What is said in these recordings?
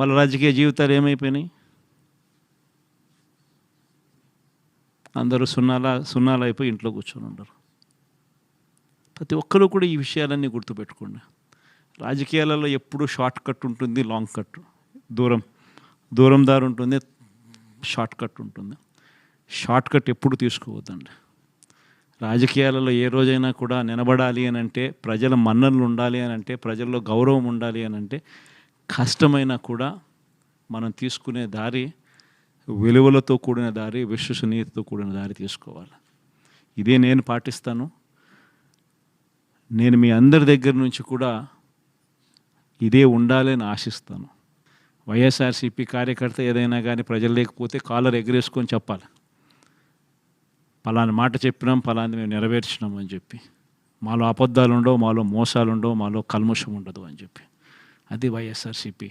వాళ్ళ రాజకీయ జీవితాలు ఏమైపోయినాయి? అందరూ సున్నాల సున్నాలు అయిపోయి ఇంట్లో కూర్చొని ఉండరు ప్రతి ఒక్కరూ కూడా ఈ విషయాలన్నీ గుర్తుపెట్టుకోండి. రాజకీయాలలో ఎప్పుడు షార్ట్ కట్ ఉంటుంది లాంగ్ కట్. దూరం దూరం దారి ఉంటుంది షార్ట్ కట్ ఉంటుంది. షార్ట్ కట్ ఎప్పుడు తీసుకోవద్దండి. రాజకీయాలలో ఏ రోజైనా కూడా నిలబడాలి అని అంటే ప్రజల మన్ననలు ఉండాలి అని అంటే ప్రజల్లో గౌరవం ఉండాలి అని అంటే కష్టమైనా కూడా మనం తీసుకునే దారి విలువలతో కూడిన దారి విశ్వసనీయతతో కూడిన దారి తీసుకోవాలి. ఇదే నేను పాటిస్తాను. నేను మీ అందరి దగ్గర నుంచి కూడా ఇదే ఉండాలని ఆశిస్తాను. వైఎస్ఆర్సీపీ కార్యకర్త ఏదైనా కానీ ప్రజలు లేకపోతే కాలర్ ఎగరేసుకొని చెప్పాలి. పలాని మాట చెప్పినాం పలాని మేము నెరవేర్చినాం అని చెప్పి. మాలో అబద్ధాలు ఉండవు మాలో మోసాలు ఉండవు మాలో కల్మషం ఉండదు అని చెప్పి. అది వైఎస్ఆర్సీపీ.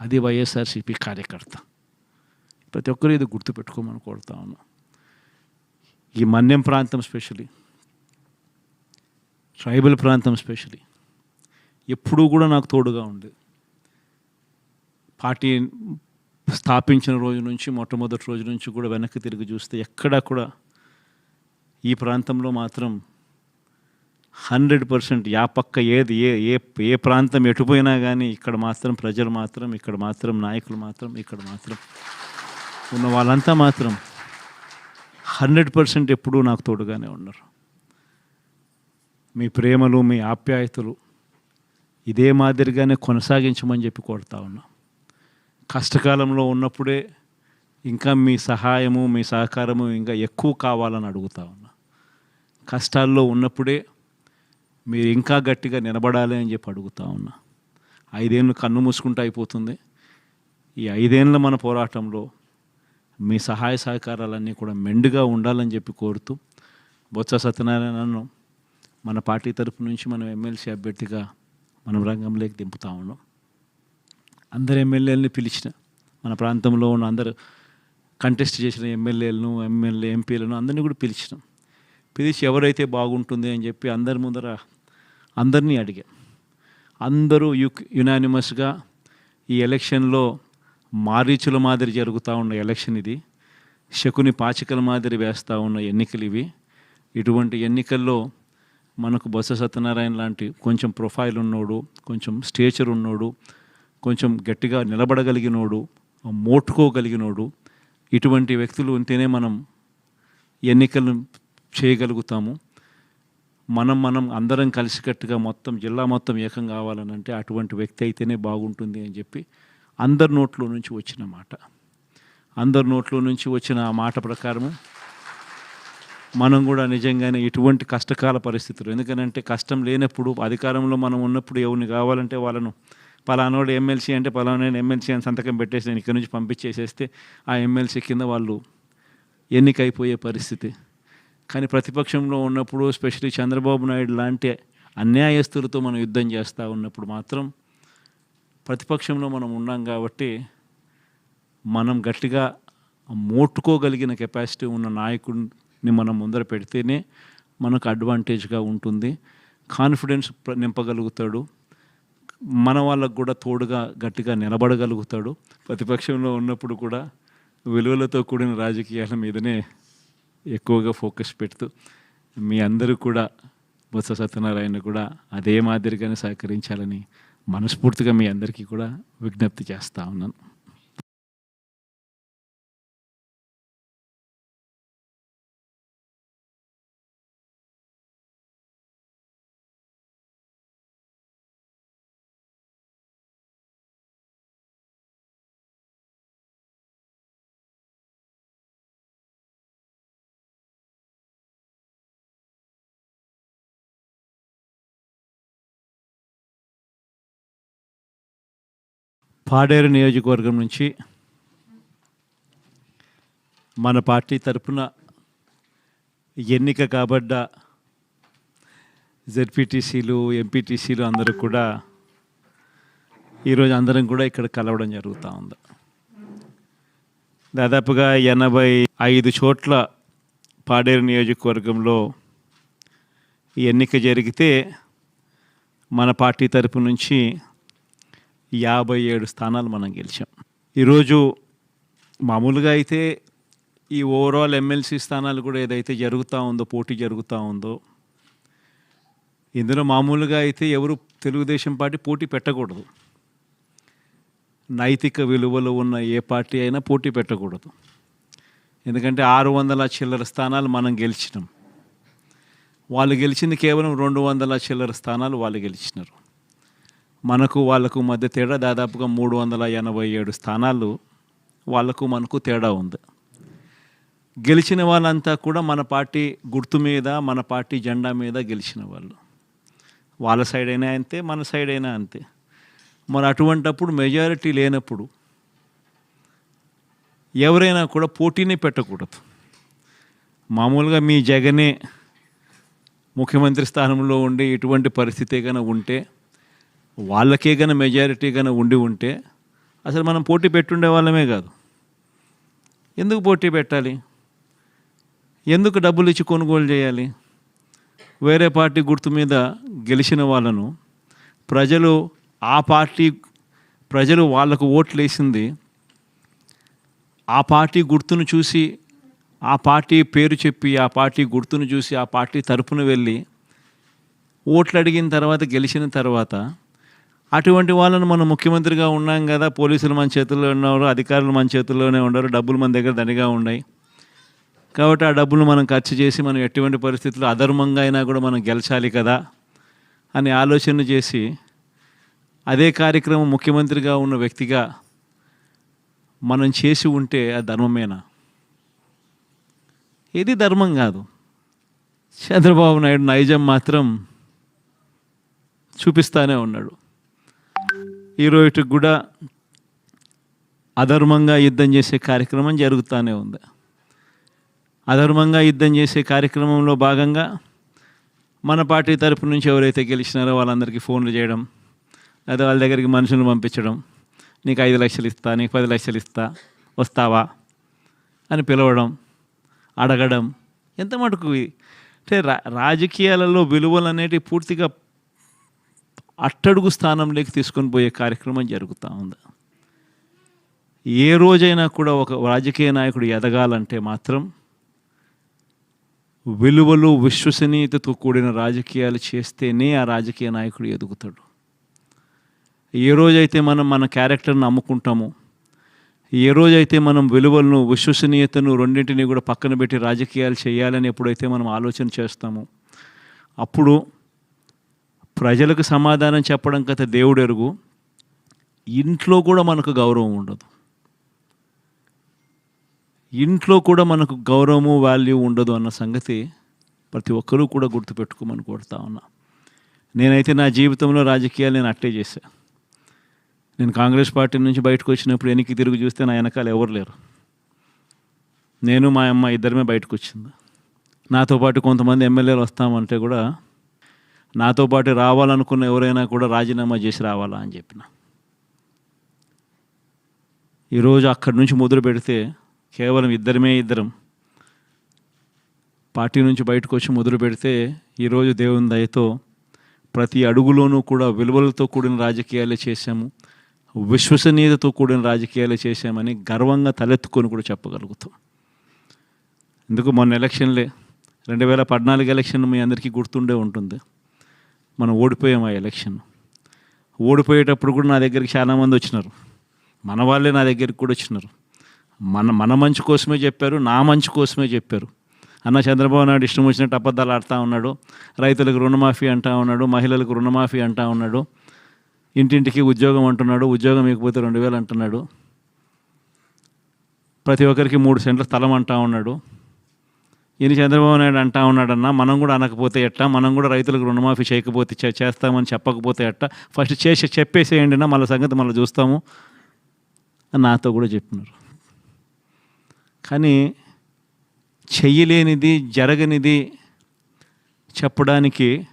అది వైఎస్ఆర్సీపీ కార్యకర్త. ప్రతి ఒక్కరు ఇది గుర్తుపెట్టుకోమని కోరుతా ఉన్నాం. ఈ మన్యం ప్రాంతం స్పెషలీ ట్రైబల్ ప్రాంతం స్పెషలీ ఎప్పుడూ కూడా నాకు తోడుగా ఉంది పార్టీ స్థాపించిన రోజు నుంచి మొట్టమొదటి రోజు నుంచి కూడా వెనక్కి తిరిగి చూస్తే ఎక్కడా కూడా ఈ ప్రాంతంలో మాత్రం హండ్రెడ్ పర్సెంట్ యా పక్క ఏది ఏ ఏ ఏ ప్రాంతం ఎటుపోయినా కానీ ఇక్కడ మాత్రం ప్రజలు మాత్రం ఇక్కడ మాత్రం నాయకులు మాత్రం ఇక్కడ మాత్రం ఉన్న వాళ్ళంతా మాత్రం హండ్రెడ్ పర్సెంట్ ఎప్పుడూ నాకు తోడుగానే ఉన్నారు. మీ ప్రేమలు మీ ఆప్యాయతలు ఇదే మాదిరిగానే కొనసాగించమని చెప్పి కోరుతా ఉన్నా. కష్టకాలంలో ఉన్నప్పుడే ఇంకా మీ సహాయము మీ సహకారము ఇంకా ఎక్కువ కావాలని అడుగుతా ఉన్నా. కష్టాల్లో ఉన్నప్పుడే మీరు ఇంకా గట్టిగా నిలబడాలి అని చెప్పి అడుగుతా ఉన్నా. ఐదేళ్ళు కన్ను మూసుకుంటూ అయిపోతుంది. ఈ ఐదేళ్ళ మన పోరాటంలో మీ సహాయ సహకారాలన్నీ కూడా మెండుగా ఉండాలని చెప్పి కోరుతూ బొత్స సత్యనారాయణను మన పార్టీ తరపు నుంచి మనం ఎమ్మెల్సీ అభ్యర్థిగా మనం రంగంలోకి దింపుతా ఉన్నాం. అందరు ఎమ్మెల్యేలని పిలిచిన మన ప్రాంతంలో ఉన్న అందరు కంటెస్ట్ చేసిన ఎమ్మెల్యేలను ఎమ్మెల్యే ఎంపీలను అందరినీ కూడా పిలిచినాం. పిలిచి ఎవరైతే బాగుంటుంది అని చెప్పి అందరి ముందర అందరినీ అడిగా. అందరూ యు యునానిమస్గా ఈ ఎలక్షన్లో మారీచుల మాదిరి జరుగుతూ ఉన్న ఎలక్షన్ ఇది. శకుని పాచికల మాదిరి వేస్తూ ఉన్న ఎన్నికలు ఇవి. ఇటువంటి ఎన్నికల్లో మనకు బొత్స సత్యనారాయణ లాంటి కొంచెం ప్రొఫైల్ ఉన్నోడు కొంచెం స్టేచర్ ఉన్నోడు కొంచెం గట్టిగా నిలబడగలిగినోడు మోటుకోగలిగినోడు ఇటువంటి వ్యక్తులు ఉంటేనే మనం ఎన్నికలు చేయగలుగుతాము. మనం మనం అందరం కలిసికట్టుగా మొత్తం జిల్లా మొత్తం ఏకం కావాలని అంటే అటువంటి వ్యక్తి అయితేనే బాగుంటుంది అని చెప్పి అందరి నోట్లో నుంచి వచ్చిన మాట. అందరి నోట్లో నుంచి వచ్చిన ఆ మాట ప్రకారము మనం కూడా నిజంగానే ఇటువంటి కష్టకాల పరిస్థితులు. ఎందుకనంటే కష్టం లేనప్పుడు అధికారంలో మనం ఉన్నప్పుడు ఎవరిని కావాలంటే వాళ్ళను. పలానోడు ఎమ్మెల్సీ అంటే పలానోడు ఎమ్మెల్సీ అని సంతకం పెట్టేసి నేను ఇక్కడి నుంచి పంపించేసేస్తే ఆ ఎమ్మెల్సీ కింద వాళ్ళు ఎన్నికైపోయే పరిస్థితి. కానీ ప్రతిపక్షంలో ఉన్నప్పుడు స్పెషలీ చంద్రబాబు నాయుడు లాంటి అన్యాయస్తులతో మనం యుద్ధం చేస్తూ ఉన్నప్పుడు మాత్రం ప్రతిపక్షంలో మనం ఉన్నాం కాబట్టి మనం గట్టిగా మోట్టుకోగలిగిన కెపాసిటీ ఉన్న నాయకుడిని మనం ముందర పెడితేనే మనకు అడ్వాంటేజ్గా ఉంటుంది. కాన్ఫిడెన్స్ నింపగలుగుతాడు. మన వాళ్ళకు కూడా తోడుగా గట్టిగా నిలబడగలుగుతాడు. ప్రతిపక్షంలో ఉన్నప్పుడు కూడా విలువలతో కూడిన రాజకీయాల మీదనే ఎక్కువగా ఫోకస్ పెడుతూ మీ అందరూ కూడా బొత్స సత్యనారాయణ కూడా అదే మాదిరిగానే సహకరించాలని మనస్ఫూర్తిగా మీ అందరికీ కూడా విజ్ఞప్తి చేస్తూ ఉన్నాను. పాడేరు నియోజకవర్గం నుంచి మన పార్టీ తరపున ఎన్నిక కాబడ్డ జెడ్పీటీసీలు ఎంపీటీసీలు అందరూ కూడా ఈరోజు అందరం కూడా ఇక్కడ కలవడం జరుగుతూ ఉంది. దాదాపుగా ఎనభై ఐదు చోట్ల పాడేరు నియోజకవర్గంలో ఈ ఎన్నిక జరిగితే మన పార్టీ తరపు నుంచి యాభై ఏడు స్థానాలు మనం గెలిచాం. ఈరోజు మామూలుగా అయితే ఈ ఓవరాల్ ఎమ్మెల్సీ స్థానాలు కూడా ఏదైతే జరుగుతూ ఉందో పోటీ జరుగుతూ ఉందో ఇందులో మామూలుగా అయితే ఎవరు తెలుగుదేశం పార్టీ పోటీ పెట్టకూడదు. నైతిక విలువలు ఉన్న ఏ పార్టీ అయినా పోటీ పెట్టకూడదు. ఎందుకంటే ఆరు వందల చిల్లర స్థానాలు మనం గెలిచినాం. వాళ్ళు గెలిచింది కేవలం రెండు వందల చిల్లర స్థానాలు వాళ్ళు గెలిచినారు. మనకు వాళ్ళకు మధ్య తేడా దాదాపుగా మూడు వందల ఎనభై ఏడు స్థానాలు వాళ్ళకు మనకు తేడా ఉంది. గెలిచిన వాళ్ళంతా కూడా మన పార్టీ గుర్తు మీద మన పార్టీ జెండా మీద గెలిచిన వాళ్ళు. వాళ్ళ సైడ్ అయినా అంతే మన సైడ్ అయినా అంతే. మరి అటువంటప్పుడు మెజారిటీ లేనప్పుడు ఎవరైనా కూడా పోటీని పెట్టకూడదు. మామూలుగా మీ జగనే ముఖ్యమంత్రి స్థానంలో ఉండి ఇటువంటి పరిస్థితి కనుక ఉంటే వాళ్ళకే కానీ మెజారిటీ కానీ ఉండి ఉంటే అసలు మనం పోటీ పెట్టుండే వాళ్ళమే కాదు. ఎందుకు పోటీ పెట్టాలి? ఎందుకు డబ్బులు ఇచ్చి కొనుగోలు చేయాలి? వేరే పార్టీ గుర్తు మీద గెలిచిన వాళ్ళను ప్రజలు ఆ పార్టీ ప్రజలు వాళ్ళకు ఓట్లు వేసింది ఆ పార్టీ గుర్తును చూసి ఆ పార్టీ పేరు చెప్పి ఆ పార్టీ గుర్తును చూసి ఆ పార్టీ తరపున వెళ్ళి ఓట్లు అడిగిన తర్వాత గెలిచిన తర్వాత అటువంటి వాళ్ళను మనం ముఖ్యమంత్రిగా ఉన్నాం కదా పోలీసులు మన చేతుల్లో ఉన్నారు అధికారులు మన చేతుల్లోనే ఉన్నారు డబ్బులు మన దగ్గర దండిగా ఉన్నాయి. కాబట్టి ఆ డబ్బులు మనం ఖర్చు చేసి మనం ఎటువంటి పరిస్థితుల్లో అధర్మంగా అయినా కూడా మనం గెలిచాలి కదా అని ఆలోచన చేసి అదే కార్యక్రమం ముఖ్యమంత్రిగా ఉన్న వ్యక్తిగా మనం చేసి ఉంటే ఆ ధర్మమేనా? ఇది ధర్మం కాదు. చంద్రబాబు నాయుడు నైజం మాత్రం చూపిస్తానే ఉన్నాడు. ఈరోజుకి కూడా అధర్మంగా యుద్ధం చేసే కార్యక్రమం జరుగుతూనే ఉంది. అధర్మంగా యుద్ధం చేసే కార్యక్రమంలో భాగంగా మన పార్టీ తరపు నుంచి ఎవరైతే గెలిచినారో వాళ్ళందరికీ ఫోన్లు చేయడం లేదా వాళ్ళ దగ్గరికి మనుషులను పంపించడం నీకు ఐదు లక్షలు ఇస్తా నీకు పది లక్షలు ఇస్తా వస్తావా అని పిలవడం అడగడం ఎంత మటుకు? అంటే రా రాజకీయాలలో విలువలు అనేటివి పూర్తిగా అట్టడుగు స్థానంలోకి తీసుకొని పోయే కార్యక్రమం జరుగుతూ ఉంది. ఏ రోజైనా కూడా ఒక రాజకీయ నాయకుడు ఎదగాలంటే మాత్రం విలువలు విశ్వసనీయతతో కూడిన రాజకీయాలు చేస్తేనే ఆ రాజకీయ నాయకుడు ఎదుగుతాడు. ఏ రోజైతే మనం మన క్యారెక్టర్ని అమ్ముకుంటామో ఏ రోజైతే మనం విలువలను విశ్వసనీయతను రెండింటిని కూడా పక్కన పెట్టి రాజకీయాలు చేయాలని ఎప్పుడైతే మనం ఆలోచన చేస్తామో అప్పుడు ప్రజలకు సమాధానం చెప్పడం కథ దేవుడు ఎరుగు ఇంట్లో కూడా మనకు గౌరవం ఉండదు. ఇంట్లో కూడా మనకు గౌరవము వాల్యూ ఉండదు అన్న సంగతి ప్రతి ఒక్కరూ కూడా గుర్తుపెట్టుకోమని కోరుతా ఉన్నా. నేనైతే నా జీవితంలో రాజకీయాలు నేను అట్టే చేశా. నేను కాంగ్రెస్ పార్టీ నుంచి బయటకు వచ్చినప్పుడు వెనక్కి తిరిగి చూస్తే నా వెనకాల ఎవరు లేరు. నేను మా అమ్మ ఇద్దరమే బయటకు వచ్చింది. నాతో పాటు కొంతమంది ఎమ్మెల్యేలు వస్తామంటే కూడా నాతో పాటు రావాలనుకున్న ఎవరైనా కూడా రాజీనామా చేసి రావాలా అని చెప్పిన. ఈరోజు అక్కడి నుంచి మొదలు పెడితే కేవలం ఇద్దరమే ఇద్దరం. పార్టీ నుంచి బయటకు వచ్చి మొదలు పెడితే ఈరోజు దేవుని దయతో ప్రతి అడుగులోనూ కూడా విలువలతో కూడిన రాజకీయాలే చేశాము విశ్వసనీయతతో కూడిన రాజకీయాలే చేశామని గర్వంగా తలెత్తుకొని కూడా చెప్పగలుగుతాం. ఎందుకు మొన్న ఎలక్షన్లే రెండు వేల పద్నాలుగు ఎలక్షన్ మీ అందరికీ గుర్తుండే ఉంటుంది. మనం ఓడిపోయాం ఆ ఎలక్షన్. ఓడిపోయేటప్పుడు కూడా నా దగ్గరికి చాలామంది వచ్చినారు. మన వాళ్ళే నా దగ్గరికి కూడా వచ్చినారు. మన మన మంచి కోసమే చెప్పారు నా మంచి కోసమే చెప్పారు. అన్న చంద్రబాబు నాయుడు ఇష్టం వచ్చినట్టు అబద్ధాలు ఆడుతూ ఉన్నాడు రైతులకు రుణమాఫీ అంటా ఉన్నాడు మహిళలకు రుణమాఫీ అంటా ఉన్నాడు ఇంటింటికి ఉద్యోగం అంటున్నాడు ఉద్యోగం ఇకపోతే రెండు వేలు అంటున్నాడు. ప్రతి ఒక్కరికి మూడు సెంట్ల స్థలం అంటా ఉన్నాడు. ఇది చంద్రబాబు నాయుడు అంటా ఉన్నాడన్నా మనం కూడా అనకపోతే ఎట్టా? మనం కూడా రైతులకు రుణమాఫీ చేయకపోతే చే- చేస్తామని చెప్పకపోతే ఎట్టా? ఫస్ట్ చేసి చెప్పేసేయండి నా మళ్ళీ సంగతి మళ్ళీ చూస్తాము అని నాతో కూడా చెప్పినారు. కానీ చెయ్యలేనిది జరగనిది చెప్పడానికి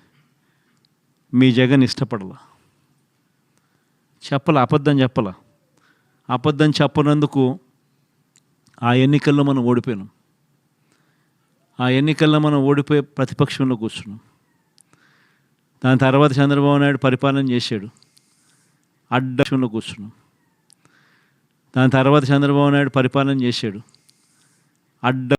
మీ జగన్ ఇష్టపడలా. చెప్పల అబద్ధం చెప్పల. అబద్ధం చెప్పనందుకు ఆ ఎన్నికల్లో మనం ఓడిపోయినాం. ఆ ఎన్నికల్లో మనం ఓడిపోయే ప్రతిపక్షంలో కూర్చున్నాం. దాని తర్వాత చంద్రబాబు నాయుడు పరిపాలన చేశాడు. అడ్డంలో కూర్చున్నాం. దాని తర్వాత చంద్రబాబు నాయుడు పరిపాలన చేశాడు. అడ్డ